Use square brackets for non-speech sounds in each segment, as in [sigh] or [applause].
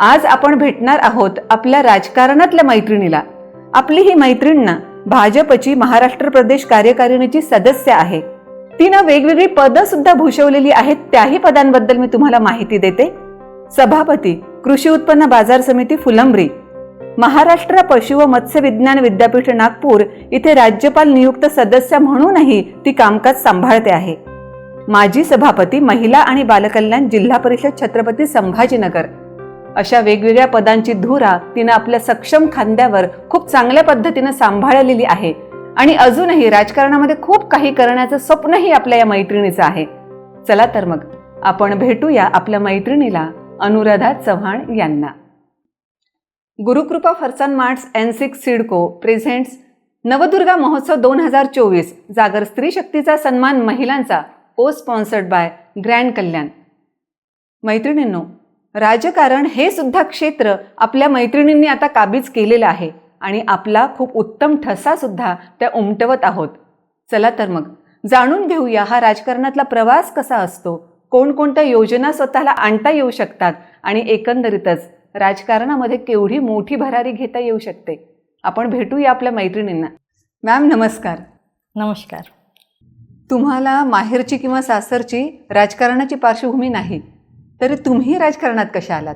आज आपण भेटणार आहोत आपल्या राजकारणातल्या मैत्रिणीला. आपली ही मैत्रीण ना भाजपची महाराष्ट्र प्रदेश कार्यकारिणीची सदस्य आहे. तिनं वेगवेगळी पदं सुद्धा भूषवलेली आहेत त्याही पदांबद्दल मी तुम्हाला माहिती देते. सभापती कृषी उत्पन्न बाजार समिती फुलंब्री. महाराष्ट्र पशु व मत्स्य विज्ञान विद्यापीठ नागपूर इथे राज्यपाल नियुक्त सदस्य म्हणूनही ती कामकाज सांभाळते आहे. माजी सभापती महिला आणि बालकल्याण जिल्हा परिषद छत्रपती संभाजीनगर. अशा वेगवेगळ्या पदांची धुरा तिनं आपल्या सक्षम खांद्यावर खूप चांगल्या पद्धतीनं सांभाळलेली आहे. आणि अजूनही राजकारणामध्ये खूप काही करण्याचं स्वप्नही आपल्या या मैत्रिणीचं आहे. चला तर मग आपण भेटूया आपल्या मैत्रिणीला अनुराधा चव्हाण यांना. Gurukrupa Farsan marts N six CIDCO presents Navdurga Mahotsav दोन हजार चोवीस जागर स्त्री शक्तीचा सन्मान महिलांचा ओ स्पॉन्सर्ड बाय ग्रँड कल्याण. मैत्रिणींनो राजकारण हे सुद्धा क्षेत्र आपल्या मैत्रिणींनी आता काबीज केलेलं आहे आणि आपला खूप उत्तम ठसा सुद्धा त्या उमटवत आहोत. चला तर मग जाणून घेऊया हा राजकारणातला प्रवास कसा असतो कोणकोणत्या योजना स्वतःला आणता येऊ शकतात आणि एकंदरीतच राजकारणामध्ये केवढी मोठी भरारी घेता येऊ शकते. आपण भेटूया आपल्या मैत्रिणींना. मॅम नमस्कार. नमस्कार. तुम्हाला माहेरची किंवा सासरची राजकारणाची पार्श्वभूमी नाही. तरी तुम्ही राजकारणात कशा आलात?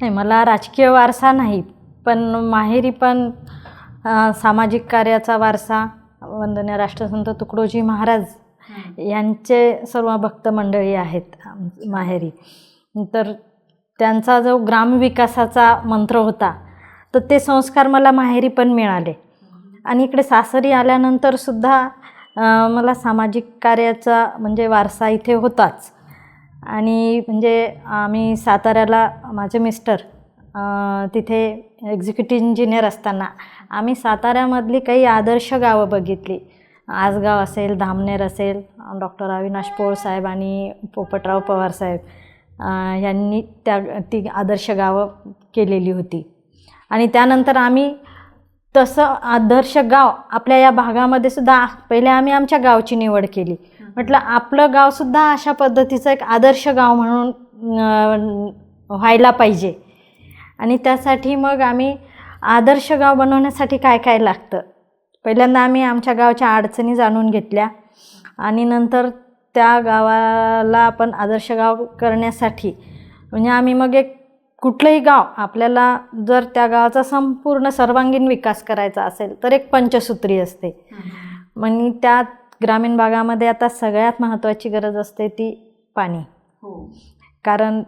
नाही मला राजकीय वारसा नाही पण माहेरी पण सामाजिक कार्याचा वारसा वंदनीय राष्ट्रसंत तुकडोजी महाराज यांचे सर्व भक्त मंडळी आहेत माहेरी. तर त्यांचा जो ग्रामविकासाचा मंत्र होता तर ते संस्कार मला माहेरी पण मिळाले. आणि इकडे सासरी आल्यानंतर सुद्धा अ, मला सामाजिक कार्याचा म्हणजे वारसा इथे होताच. आणि म्हणजे आम्ही साताऱ्याला माझे मिस्टर तिथे एक्झिक्युटिव्ह इंजिनियर असताना आम्ही साताऱ्यामधली काही आदर्श गावं बघितली. आसगाव असेल धामनेर असेल डॉक्टर अविनाश पोळ साहेब आणि पोपटराव पवार साहेब यांनी त्या ती आदर्श गावं केलेली होती. आणि त्यानंतर आम्ही तसं आदर्श गाव आपल्या या भागामध्ये सुद्धा पहिले आम्ही आमच्या गावची निवड केली. म्हटलं आपलं गावसुद्धा अशा पद्धतीचं एक आदर्श गाव म्हणून व्हायला पाहिजे. आणि त्यासाठी मग आम्ही आदर्श गाव बनवण्यासाठी काय काय लागतं? पहिल्यांदा आम्ही आमच्या गावच्या अडचणी जाणून घेतल्या. आणि नंतर त्या गावाला आपण आदर्श गाव करण्यासाठी म्हणजे आम्ही मग एक कुठलंही गाव आपल्याला जर त्या गावाचा संपूर्ण सर्वांगीण विकास करायचा असेल तर एक पंचसूत्री असते. म्हणजे त्या ग्रामीण भागामध्ये आता सगळ्यात महत्त्वाची गरज असते ती पाणी. कारण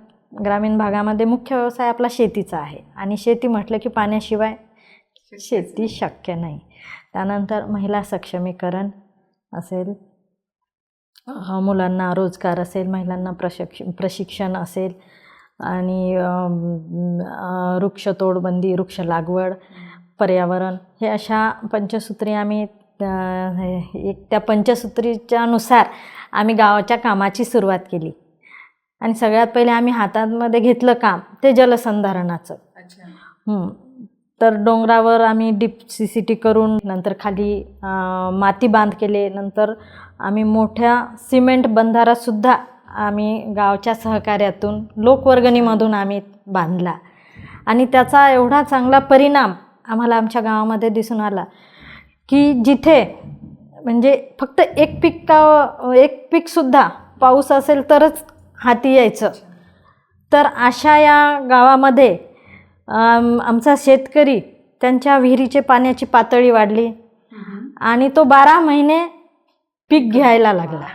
ग्रामीण भागामध्ये मुख्य व्यवसाय आपला शेतीचा आहे. आणि शेती म्हटलं की पाण्याशिवाय शेती शक्य नाही. त्यानंतर महिला सक्षमीकरण असेल मुलांना रोजगार असेल महिलांना प्रशिक्ष प्रशिक्षण असेल आणि वृक्षतोडबंदी वृक्ष लागवड पर्यावरण हे अशा पंचसूत्री आम्ही हे- एक त्या पंचसूत्रीच्या नुसार आम्ही गावाच्या कामाची सुरुवात केली. आणि सगळ्यात पहिले आम्ही हातामध्ये घेतलं काम ते जलसंधारणाचं. तर डोंगरावर आम्ही डीप सी सी टी करून नंतर खाली माती बांध केले नंतर आम्ही मोठ्या सिमेंट बंधारासुद्धा आम्ही गावच्या सहकार्यातून लोकवर्गणीमधून आम्ही बांधला. आणि त्याचा एवढा चांगला परिणाम आम्हाला आमच्या गावामध्ये दिसून आला की जिथे म्हणजे फक्त एक पीक का एक पीकसुद्धा पाऊस असेल तरच हाती यायचं. तर अशा या गावामध्ये आम- आमचा शेतकरी त्यांच्या विहिरीचे पाण्याची पातळी वाढली आणि तो बारा महिने पीक घ्यायला लागला.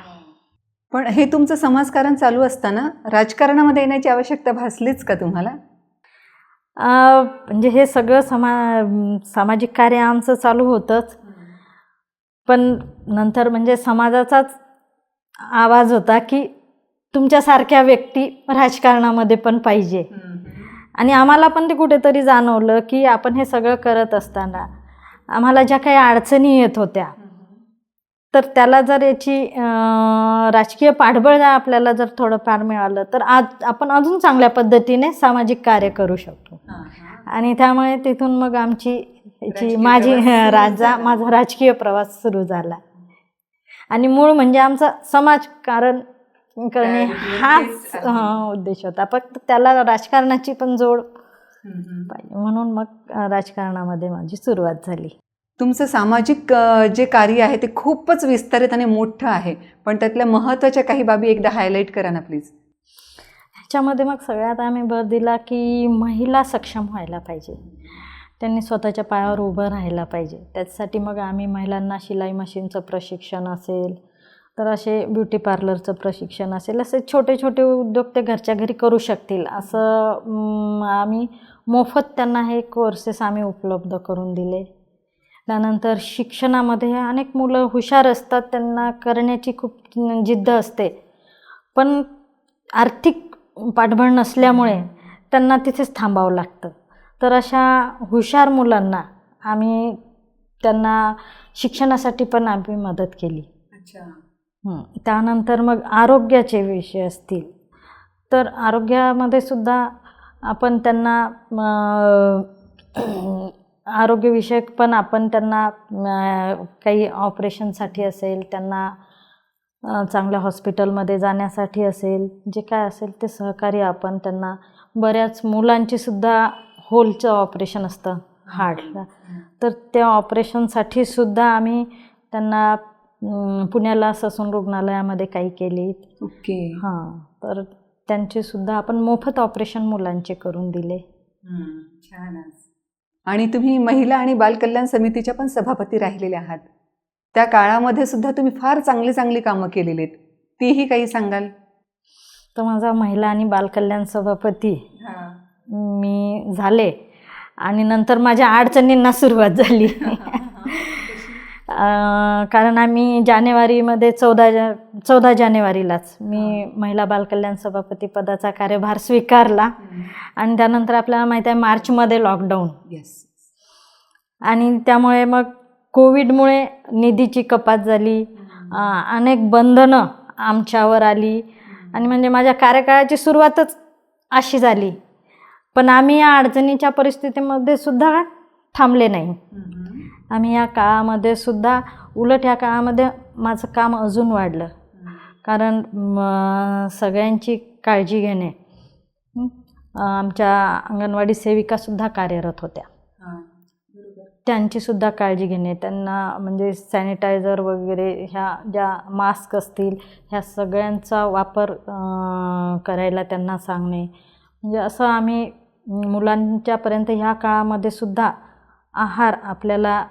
पण हे तुमचं समाजकारण चालू असताना राजकारणामध्ये येण्याची आवश्यकता भासलीच का तुम्हाला? म्हणजे हे सगळं समा सामाजिक कार्य आमचं चालू होतंच. पण नंतर म्हणजे समाजाचाच आवाज होता की तुमच्यासारख्या व्यक्ती राजकारणामध्ये पण पाहिजे. आणि आम्हाला पण ते कुठेतरी जाणवलं की आपण हे सगळं करत असताना आम्हाला ज्या काही अडचणी येत होत्या तर त्याला जर याची राजकीय पाठबळ आपल्याला जर थोडंफार मिळालं तर आज आपण अजून चांगल्या पद्धतीने सामाजिक कार्य करू शकतो. आणि त्यामुळे तिथून मग आमची माझी [laughs] राजा. माझा राजकीय प्रवास सुरू झाला. आणि मूळ म्हणजे आमचा समाजकारण करणे हाच उद्देश होता. फक्त त्याला राजकारणाची पण जोड पाहिजे. म्हणून मग राजकारणामध्ये माझी सुरुवात झाली. तुमचं सामाजिक जे कार्य आहे ते खूपच विस्तारित आणि मोठं आहे. पण त्यातल्या महत्त्वाच्या काही बाबी एकदा हायलाईट करा ना प्लीज ह्याच्यामध्ये मग सगळ्यात आम्ही भर दिला की महिला सक्षम व्हायला पाहिजे. त्यांनी स्वतःच्या पायावर उभं राहायला पाहिजे. त्याच्यासाठी मग आम्ही महिलांना शिलाई मशीनचं प्रशिक्षण असेल तर असे ब्युटी पार्लरचं प्रशिक्षण असेल असे छोटे छोटे उद्योग ते घरच्या घरी करू शकतील. असं आम्ही मोफत त्यांना हे कोर्सेस आम्ही उपलब्ध करून दिले. त्यानंतर शिक्षणामध्ये अनेक मुलं हुशार असतात त्यांना करण्याची खूप जिद्द असते. पण आर्थिक पाठबळ नसल्यामुळे त्यांना तिथेच थांबावं लागतं. तर अशा हुशार मुलांना आम्ही त्यांना शिक्षणासाठी पण आम्ही मदत केली. अच्छा. त्यानंतर मग आरोग्याचे विषय असतील. तर आरोग्यामध्ये सुद्धा आपण त्यांना आरोग्यविषयक पण आपण त्यांना काही ऑपरेशनसाठी असेल त्यांना चांगल्या हॉस्पिटलमध्ये जाण्यासाठी असेल जे काय असेल ते सहकार्य आपण त्यांना बऱ्याच मुलांची सुद्धा होलचं ऑपरेशन असतं हार्टला तर त्या ऑपरेशनसाठी सुद्धा आम्ही त्यांना पुण्याला ससून रुग्णालयामध्ये काही केली. ओके. हां. तर त्यांचे सुद्धा आपण मोफत ऑपरेशन मुलांचे करून दिले. छानच. आणि तुम्ही महिला आणि बालकल्याण समितीच्या पण सभापती राहिलेल्या आहात. त्या काळामध्ये सुद्धा तुम्ही फार चांगली चांगली कामं केलेली आहेत तीही काही सांगाल? तर माझा महिला आणि बालकल्याण सभापती मी झाले. आणि नंतर माझ्या अडचणींना सुरुवात झाली. [laughs] कारण आम्ही जानेवारीमध्ये चौदा जा चौदा जानेवारीलाच मी महिला बालकल्याण सभापती पदाचा कार्यभार स्वीकारला. आणि त्यानंतर आपल्याला माहीत आहे मार्चमध्ये लॉकडाऊन. येस आणि त्यामुळे मग कोविडमुळे निधीची कपात झाली. अनेक बंधनं आमच्यावर आली. आणि म्हणजे माझ्या कार्यकाळाची सुरुवातच अशी झाली. पण आम्ही या अडचणीच्या परिस्थितीमध्ये सुद्धा थांबले नाही. आम्ही या काळामध्ये सुद्धा उलट या काळामध्ये माझं काम अजून वाढलं. कारण सगळ्यांची काळजी घेणे आमच्या अंगणवाडी सेविकासुद्धा कार्यरत होत्या. त्यांचीसुद्धा काळजी घेणे त्यांना म्हणजे सॅनिटायझर वगैरे ह्या ज्या मास्क असतील ह्या सगळ्यांचा वापर करायला त्यांना सांगणे. म्हणजे असं आम्ही मुलांच्यापर्यंत ह्या काळामध्ये सुद्धा आहार आपल्याला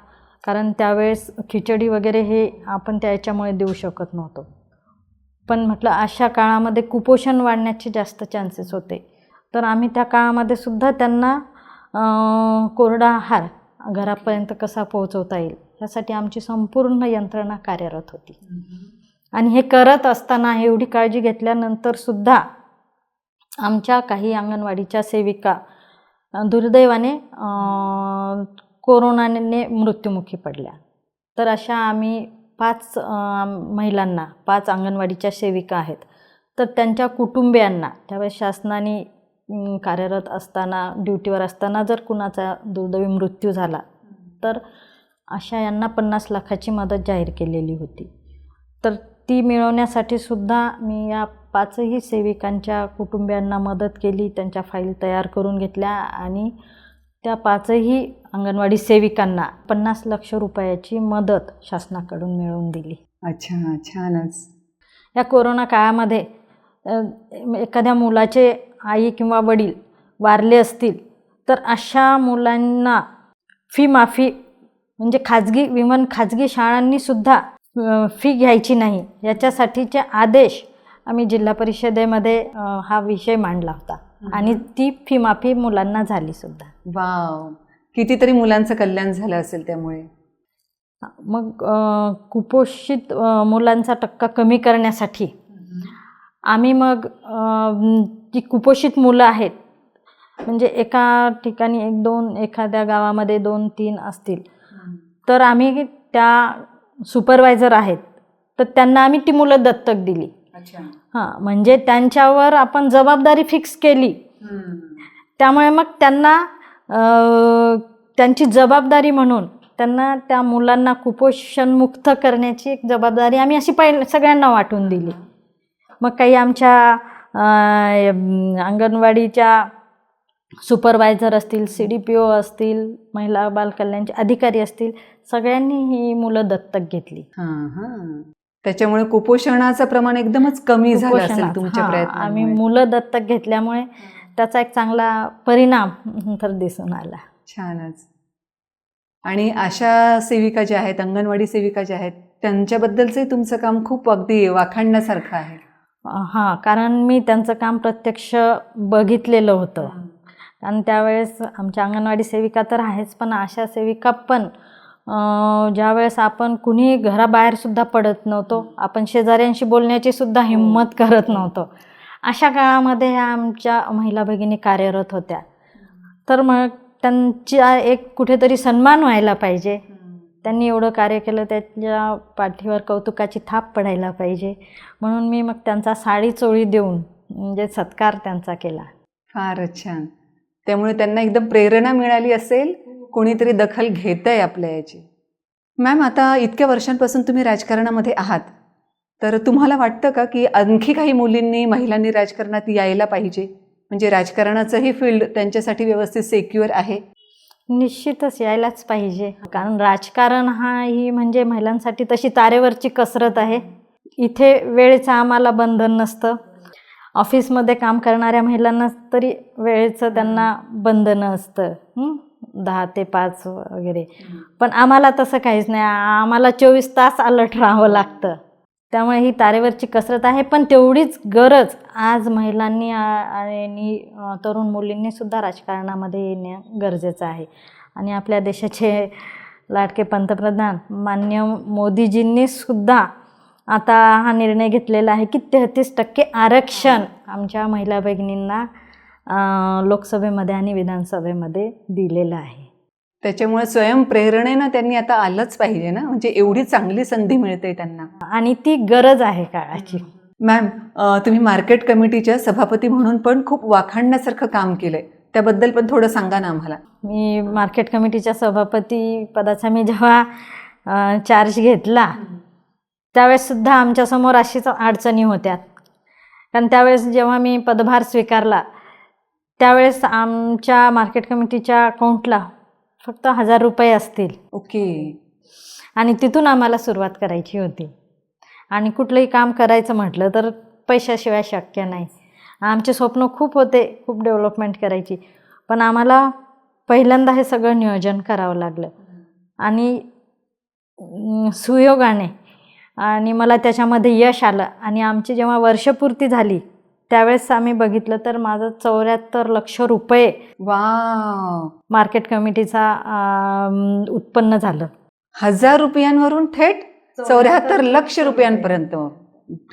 कारण त्यावेळेस खिचडी वगैरे हे आपण त्याच्यामुळे देऊ शकत नव्हतो. पण म्हटलं अशा काळामध्ये कुपोषण वाढण्याचे जास्त चान्सेस होते. तर आम्ही त्या काळामध्ये सुद्धा त्यांना कोरडा आहार घरापर्यंत कसा पोहोचवता येईल यासाठी आमची संपूर्ण यंत्रणा कार्यरत होती. आणि हे करत असताना एवढी काळजी घेतल्यानंतर सुद्धा आमच्या काही अंगणवाडीच्या सेविका दुर्दैवाने कोरोनाने मृत्युमुखी पडल्या. तर अशा आम्ही पाच महिलांना पाच अंगणवाडीच्या सेविका आहेत. तर त्यांच्या कुटुंबियांना त्यावेळेस शासनाने कार्यरत असताना ड्युटीवर असताना जर कुणाचा दुर्दैवी मृत्यू झाला तर अशा यांना पन्नास लाखाची मदत जाहीर केलेली होती. तर ती मिळवण्यासाठी सुद्धा मी या पाचही सेविकांच्या कुटुंबियांना मदत केली त्यांच्या फाईल तयार करून घेतल्या आणि त्या पाचही अंगणवाडी सेविकांना पन्नास लक्ष रुपयाची मदत शासनाकडून मिळवून दिली. अच्छा छानच. या कोरोना काळामध्ये एखाद्या मुलाचे आई किंवा वडील वारले असतील तर अशा मुलांना फी माफी म्हणजे खाजगी विमान खाजगी शाळांनीसुद्धा फी घ्यायची नाही. याच्यासाठीचे आदेश आम्ही जिल्हा परिषदेमध्ये हा विषय मांडला होता. आणि ती फी माफी मुलांना झाली सुद्धा. वाव. कितीतरी मुलांचं कल्याण झालं असेल त्यामुळे. मग कुपोषित मुलांचा टक्का कमी करण्यासाठी आम्ही मग जी कुपोषित मुलं आहेत म्हणजे एका ठिकाणी एक दोन एखाद्या गावामध्ये दोन तीन असतील तर आम्ही त्या सुपरवायझर आहेत तर त्यांना आम्ही ती मुलं दत्तक दिली. हां म्हणजे त्यांच्यावर आपण जबाबदारी फिक्स केली. त्यामुळे मग त्यांना त्यांची जबाबदारी म्हणून त्यांना त्या मुलांना कुपोषणमुक्त करण्याची एक जबाबदारी आम्ही अशी पहिले सगळ्यांना वाटून दिली. मग काही आमच्या अंगणवाडीच्या सुपरवायझर असतील सी डी पी ओ असतील महिला बालकल्याणचे अधिकारी असतील सगळ्यांनी ही मुलं दत्तक घेतली. हा हा. त्याच्यामुळे कुपोषणाचं प्रमाण एकदमच कमी झालं असेल. तुमच्या हां, आम्ही मुलं दत्तक घेतल्यामुळे त्याचा एक चांगला परिणाम तर दिसून आला. छानच. आणि आशा सेविका ज्या आहेत अंगणवाडी सेविका ज्या आहेत त्यांच्याबद्दलचे तुमचं काम खूप अगदी वाखाणण्यासारखं आहे. हां कारण मी त्यांचं काम प्रत्यक्ष बघितलेलं होतं. आणि त्यावेळेस आमच्या अंगणवाडी सेविका तर आहेच पण आशा सेविका पण ज्यावेळेस आपण कुणी घराबाहेरसुद्धा पडत नव्हतो आपण शेजाऱ्यांशी बोलण्याची सुद्धा हिंमत करत नव्हतो. अशा काळामध्ये ह्या आमच्या महिला भगिनी कार्यरत होत्या. तर मग त्यांच्या एक कुठेतरी सन्मान व्हायला पाहिजे. त्यांनी एवढं कार्य केलं त्याच्या पाठीवर कौतुकाची थाप पडायला पाहिजे. म्हणून मी मग त्यांचा साडी चोळी देऊन म्हणजे सत्कार त्यांचा केला. फारच छान. त्यामुळे त्यांना एकदम प्रेरणा मिळाली असेल कोणीतरी दखल घेत आहे आपल्या याची. मॅम आता इतक्या वर्षांपासून तुम्ही राजकारणामध्ये आहात. तर तुम्हाला वाटतं का की आणखी काही मुलींनी महिलांनी राजकारणात यायला पाहिजे? म्हणजे राजकारणाचंही फील्ड त्यांच्यासाठी व्यवस्थित सेक्युअर आहे? निश्चितच यायलाच पाहिजे. कारण राजकारण हा ही म्हणजे महिलांसाठी तशी तारेवरची कसरत आहे. इथे वेळेचं आम्हाला बंधन नसतं. ऑफिसमध्ये काम करणाऱ्या महिलांना तरी वेळेचं त्यांना बंधन असतं? दहा ते पाच वगैरे. पण आम्हाला तसं काहीच नाही. आम्हाला चोवीस तास अलर्ट राहावं लागतं. त्यामुळे ही तारेवरची कसरत आहे. पण तेवढीच गरज आज महिलांनी आणि तरुण मुलींनी सुद्धा राजकारणामध्ये येणं गरजेचं आहे. आणि आपल्या देशाचे लाडके पंतप्रधान मान्य मोदीजींनी सुद्धा आता हा निर्णय घेतलेला आहे की तेहतीस टक्के आरक्षण आमच्या महिला भगिनींना लोकसभेमध्ये आणि विधानसभेमध्ये दिलेलं आहे. त्याच्यामुळे स्वयंप्रेरणेनं त्यांनी आता आलंच पाहिजे ना? म्हणजे एवढी चांगली संधी मिळते त्यांना. आणि ती गरज आहे काळाची. मॅम तुम्ही मार्केट कमिटीच्या सभापती म्हणून पण खूप वाखाणण्यासारखं काम केलंय. त्याबद्दल पण थोडं सांगा ना आम्हाला. मी मार्केट कमिटीच्या सभापती पदाचा मी जेव्हा चार्ज घेतला त्यावेळेससुद्धा आमच्यासमोर अशीच अडचणी होत्या. कारण त्यावेळेस जेव्हा मी पदभार स्वीकारला त्यावेळेस आमच्या मार्केट कमिटीच्या अकाउंटला फक्त हजार रुपये असतील. ओके. आणि तिथून आम्हाला सुरुवात करायची होती. आणि कुठलंही काम करायचं म्हटलं तर पैशाशिवाय शक्य नाही. आमचे स्वप्न खूप होते खूप डेव्हलपमेंट करायची. पण आम्हाला पहिल्यांदा हे सगळं नियोजन करावं लागलं. आणि सुयोगाने आणि मला त्याच्यामध्ये यश आलं. आणि आमची जेव्हा वर्षपूर्ती झाली त्यावेळेस आम्ही बघितलं तर माझं चौऱ्याहत्तर लक्ष रुपये वा मार्केट कमिटीचा उत्पन्न झालं. हजार रुपयांवरून थेट चौऱ्याहत्तर लक्ष रुपयांपर्यंत.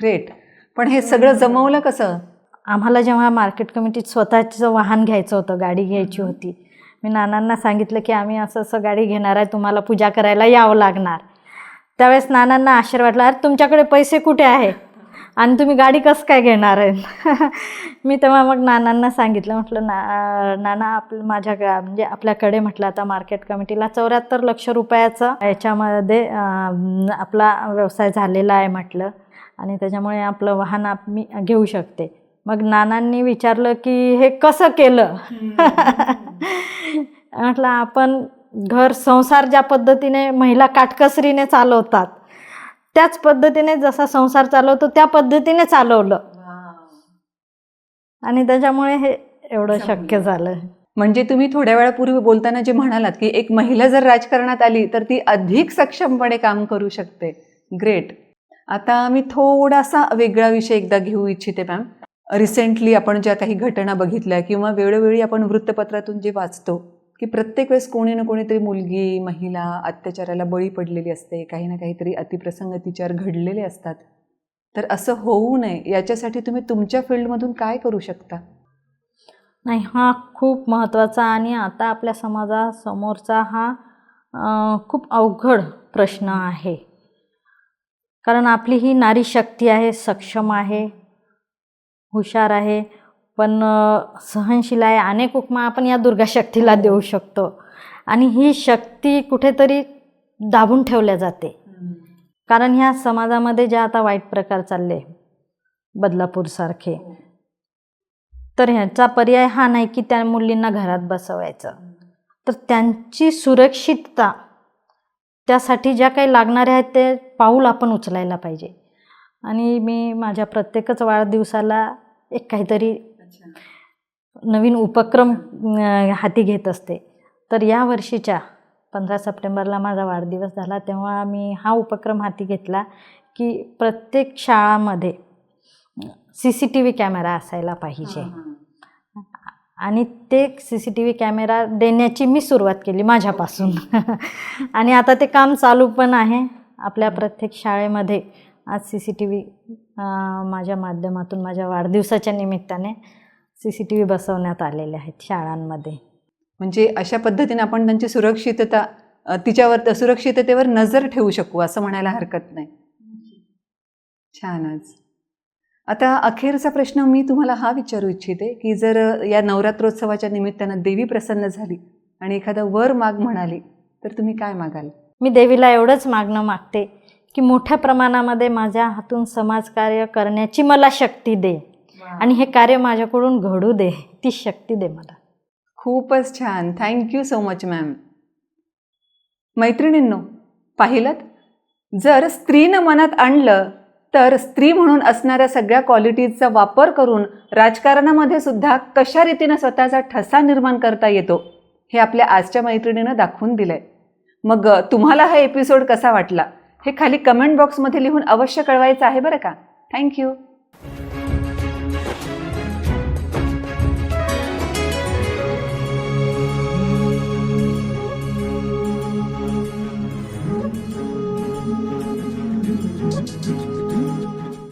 ग्रेट पण हे सगळं जमवलं कसं? आम्हाला जेव्हा मार्केट कमिटीत स्वतःचं वाहन घ्यायचं होतं गाडी घ्यायची होती मी नानांना सांगितलं की आम्ही असं असं गाडी घेणार आहे तुम्हाला पूजा करायला यावं लागणार. त्यावेळेस नानांना आश्चर्य वाटलं अरे तुमच्याकडे पैसे कुठे आहे आणि तुम्ही गाडी कसं काय घेणार आहे? [laughs] मी तेव्हा मग नानांना सांगितलं म्हटलं ना नाना आप माझ्या म्हणजे आपल्याकडे म्हटलं आता मार्केट कमिटीला चौऱ्याहत्तर लक्ष रुपयाचा याच्यामध्ये आपला व्यवसाय झालेला आहे म्हटलं. आणि त्याच्यामुळे आपलं वाहन आप मी घेऊ शकते. मग नानांनी विचारलं की हे कसं केलं? [laughs] म्हटलं आपण घर संसार ज्या पद्धतीने महिला काटकसरीने चालवतात त्याच पद्धतीने जसा संसार चालवतो त्या पद्धतीने चालवलं. आणि त्याच्यामुळे हे एवढं शक्य झालं. म्हणजे तुम्ही थोड्या वेळापूर्वी बोलताना जे म्हणालात की एक महिला जर राजकारणात आली तर ती अधिक सक्षमपणे काम करू शकते. ग्रेट आता मी थोडासा वेगळा विषय एकदा घेऊ इच्छिते मॅम रिसेंटली आपण ज्या काही घटना बघितल्या किंवा वेळोवेळी आपण वृत्तपत्रातून जे वाचतो की प्रत्येक वेळेस कोणी ना कोणीतरी मुलगी महिला अत्याचाराला बळी पडलेली असते काही ना काहीतरी अतिप्रसंग तिच्यावर घडलेले असतात. तर असं होऊ नये याच्यासाठी तुम्ही तुमच्या फील्डमधून काय करू शकता? नाही हा खूप महत्त्वाचा आणि आता आपल्या समाजासमोरचा हा खूप अवघड प्रश्न आहे. कारण आपली ही नारी शक्ती आहे सक्षम आहे हुशार आहे. पण सहनशील आहे अनेक उपमा आपण या दुर्गा शक्तीला देऊ शकतो. आणि ही शक्ती कुठेतरी दाबून ठेवल्या जाते. कारण ह्या समाजामध्ये ज्या आता वाईट प्रकार चालले बदलापूरसारखे तर ह्याचा पर्याय हा नाही की त्या मुलींना घरात बसवायचं. तर त्यांची सुरक्षितता त्यासाठी ज्या काही लागणाऱ्या आहेत ते पाऊल आपण उचलायला पाहिजे. आणि मी माझ्या प्रत्येकच वाढदिवसाला एक काहीतरी नवीन उपक्रम हाती घेत असते. तर या वर्षीच्या पंधरा सप्टेंबरला माझा वाढदिवस झाला तेव्हा मी हा उपक्रम हाती घेतला की प्रत्येक शाळामध्ये C C T V camera असायला पाहिजे. आणि ते C C T V camera देण्याची मी सुरुवात केली माझ्यापासून. [laughs] आणि आता ते काम चालू पण आहे. आपल्या प्रत्येक शाळेमध्ये आज सी सी टी व्ही माझ्या माध्यमातून माझ्या वाढदिवसाच्या निमित्ताने सी सी टी व्ही बसवण्यात आलेले आहेत शाळांमध्ये. म्हणजे अशा पद्धतीने आपण त्यांची सुरक्षितता तिच्यावर सुरक्षिततेवर नजर ठेवू शकू असं म्हणायला हरकत नाही. छानच. आता अखेरचा प्रश्न मी तुम्हाला हा विचारू इच्छिते की जर या नवरात्रोत्सवाच्या निमित्तानं देवी प्रसन्न झाली आणि एखादा वर माग म्हणाली तर तुम्ही काय मागाल? मी देवीला एवढंच मागणं मागते की मोठ्या प्रमाणामध्ये माझ्या हातून समाजकार्य करण्याची मला शक्ती दे. आणि हे कार्य माझ्याकडून घडू दे ती शक्ती दे मला. खूपच छान. थँक्यू सो मच मॅम मैत्रिणींनो पाहिलं जर स्त्रीनं मनात आणलं तर स्त्री म्हणून असणाऱ्या सगळ्या क्वालिटीजचा वापर करून राजकारणामध्ये सुद्धा कशा रीतीनं स्वतःचा ठसा निर्माण करता येतो हे आपल्या आजच्या मैत्रिणीनं दाखवून दिलंय. मग तुम्हाला हा एपिसोड कसा वाटला? हे खाली कमेंट बॉक्समध्ये लिहून अवश्य कळवायचं आहे बरं का? थँक्यू